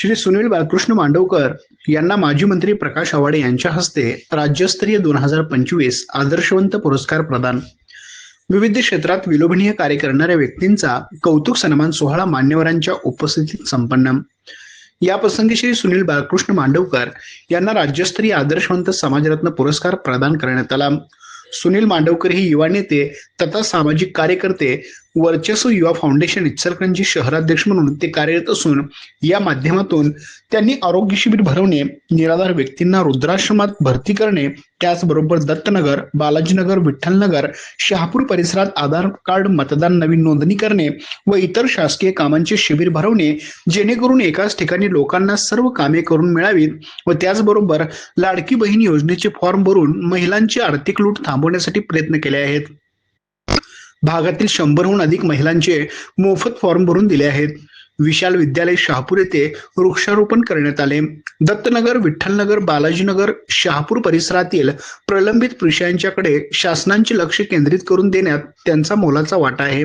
श्री सुनील बाळकृष्ण मांडवकर यांना माजी मंत्री प्रकाश आवाडे यांच्या हस्ते राज्यस्तरीय दोन हजार पंचवीस आदर्शवंत पुरस्कार प्रदान. विविध क्षेत्रात विलोभनीय कार्य करणाऱ्या व्यक्तींचा कौतुक सन्मान सोहळा मान्यवरांच्या उपस्थितीत संपन्न. या प्रसंगी श्री सुनील बाळकृष्ण मांडवकर यांना राज्यस्तरीय आदर्शवंत समाजरत्न पुरस्कार प्रदान करण्यात आला. सुनील मांडवकर हे युवा नेते तथा सामाजिक कार्यकर्ते वर्चस्व युवा फाउंडेशन इचलकरंजी शहराध्यक्ष म्हणून ते कार्यरत असून या माध्यमातून त्यांनी आरोग्य शिबिर भरवणे निराधार व्यक्तींना रुद्राश्रमात भरती करणे त्याचबरोबर दत्तनगर बालाजीनगर विठ्ठलनगर शहापूर परिसरात आधार कार्ड मतदान नवीन नोंदणी करणे व इतर शासकीय कामांचे शिबिर भरवणे जेणेकरून एकाच ठिकाणी लोकांना सर्व कामे करून मिळावीत व त्याचबरोबर लाडकी बहीण योजनेचे फॉर्म भरून महिलांची आर्थिक लूट थांबवण्यासाठी प्रयत्न केले आहेत. भागातील शंभरहून अधिक महिलांचे मोफत फॉर्म भरून दिले आहेत. विशाल विद्यालय शहापूर येथे वृक्षारोपण करण्यात आले. दत्तनगर विठ्ठलनगर बालाजीनगर शहापूर परिसरातील प्रलंबित विषयांच्याकडे शासनांचे लक्ष केंद्रित करून देण्यात त्यांचा मोलाचा वाटा आहे.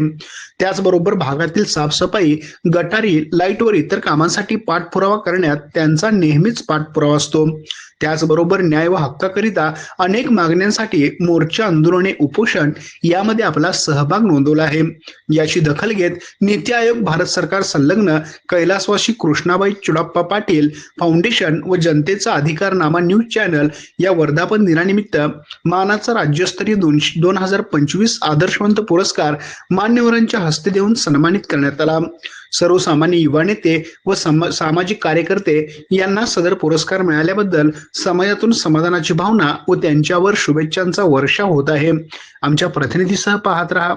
त्याचबरोबर भागातील साफसफाई गटारी लाईटवर इतर कामांसाठी पाठपुरावा करण्यात त्यांचा नेहमीच पाठपुरावा असतो. त्याचबरोबर न्याय व हक्काकरिता अनेक मागण्यांसाठी मोर्चा आंदोलने उपोषण यामध्ये आपला सहभाग नोंदवला आहे. याची दखल घेत नीती आयोग भारत सरकार संलग्न कैलासवासी कृष्णाबाई चुडाप्पा पाटील फाउंडेशन व जनतेचा अधिकारनामा न्यूज चॅनल या वर्धापन दिनानिमित्त मानाचा राज्यस्तरीय दोनशे दोन हजार पंचवीस आदर्शवंत पुरस्कार मान्यवरांच्या हस्ते देऊन सन्मानित करण्यात आला. सर्वसामान्य युवा नेते व सम सामाजिक कार्यकर्ते यांना सदर पुरस्कार मिळाल्याबद्दल समाजातून समाधानाची भावना व त्यांच्यावर शुभेच्छांचा वर्षा होत आहे. आमच्या प्रतिनिधीसह पाहत रहा.